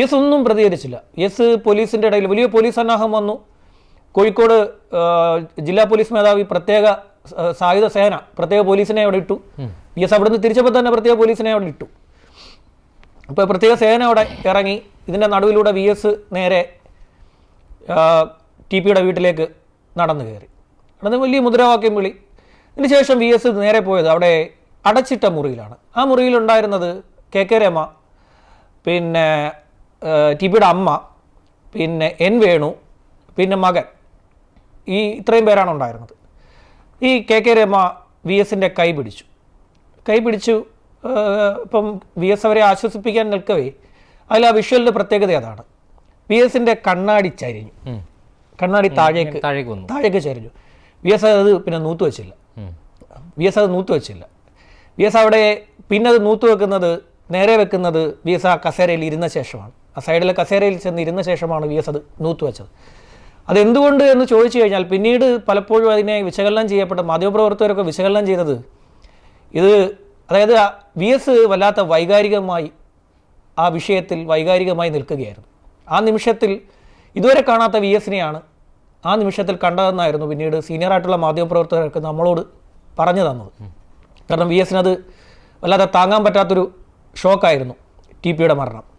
S ഒന്നും പ്രതികരിച്ചില്ല. Yes S പോലീസിന്റെ ഇടയിൽ വലിയ പോലീസ് സന്നാഹം വന്നു. കോഴിക്കോട് ജില്ലാ പോലീസ് മേധാവി പ്രത്യേക സായുധ സേന പ്രത്യേക പോലീസിനെ അവിടെ ഇട്ടു. യെസ് എസ് അവിടുന്ന് തിരിച്ചപ്പോൾ തന്നെ പ്രത്യേക പോലീസിനെ അവിടെ ഇട്ടു. അപ്പോൾ പ്രത്യേക സേന അവിടെ ഇറങ്ങി. ഇതിന്റെ നടുവിലൂടെ വി എസ് നേരെ ടി പിയുടെ വീട്ടിലേക്ക് നടന്നു കയറി. അവിടെ വലിയ മുദ്രാവാക്യം വിളി. ഇതിനുശേഷം വി എസ് നേരെ പോയത് അവിടെ അടച്ചിട്ട മുറിയിലാണ്. ആ മുറിയിലുണ്ടായിരുന്നത് കെ കെ രമ പിന്നെ ടി പിയുടെ അമ്മ പിന്നെ എൻ വേണു പിന്നെ മകൻ. ഈ ഇത്രയും പേരാണ് ഉണ്ടായിരുന്നത്. ഈ കെ കെ രമ വി എസിന്റെ കൈ പിടിച്ചു. കൈ പിടിച്ചു ഇപ്പം വി എസ് അവരെ ആശ്വസിപ്പിക്കാൻ നിൽക്കവേ അതിൽ ആ വിഷ്വലിന്റെ പ്രത്യേകത അതാണ്. വി എസിന്റെ കണ്ണാടി ചരിഞ്ഞു. കണ്ണാടി താഴേക്ക് താഴേക്ക് വന്നു. താഴേക്ക് ചരിഞ്ഞു. വി എസ് അത് പിന്നെ നൂത്ത് വെച്ചില്ല. വി എസ് അത് നൂത്ത് വെച്ചില്ല. വി എസ് അവിടെ പിന്നെ അത് നൂത്ത് വെക്കുന്നത് നേരെ വെക്കുന്നത് വി എസ് ആ കസേരയിൽ ഇരുന്ന ശേഷമാണ്. ആ സൈഡിലെ കസേരയിൽ ചെന്ന് ഇരുന്ന ശേഷമാണ് വി എസ് അത് നൂത്ത് വെച്ചത്. അതെന്തുകൊണ്ട് എന്ന് ചോദിച്ചു കഴിഞ്ഞാൽ പിന്നീട് പലപ്പോഴും അതിനെ വിശകലനം ചെയ്യപ്പെട്ട മാധ്യമപ്രവർത്തകരൊക്കെ വിശകലനം ചെയ്തത് ഇത് അതായത് വി എസ് വല്ലാത്ത വൈകാരികമായി ആ വിഷയത്തിൽ വൈകാരികമായി നിൽക്കുകയായിരുന്നു. ആ നിമിഷത്തിൽ ഇതുവരെ കാണാത്ത വി എസിനെയാണ് ആ നിമിഷത്തിൽ കണ്ടതെന്നായിരുന്നു പിന്നീട് സീനിയർ ആയിട്ടുള്ള മാധ്യമപ്രവർത്തകർക്ക് നമ്മളോട് പറഞ്ഞു തന്നത്. കാരണം വി എസിനത് വല്ലാതെ താങ്ങാൻ പറ്റാത്തൊരു ഷോക്കായിരുന്നു ടി പിയുടെ മരണം.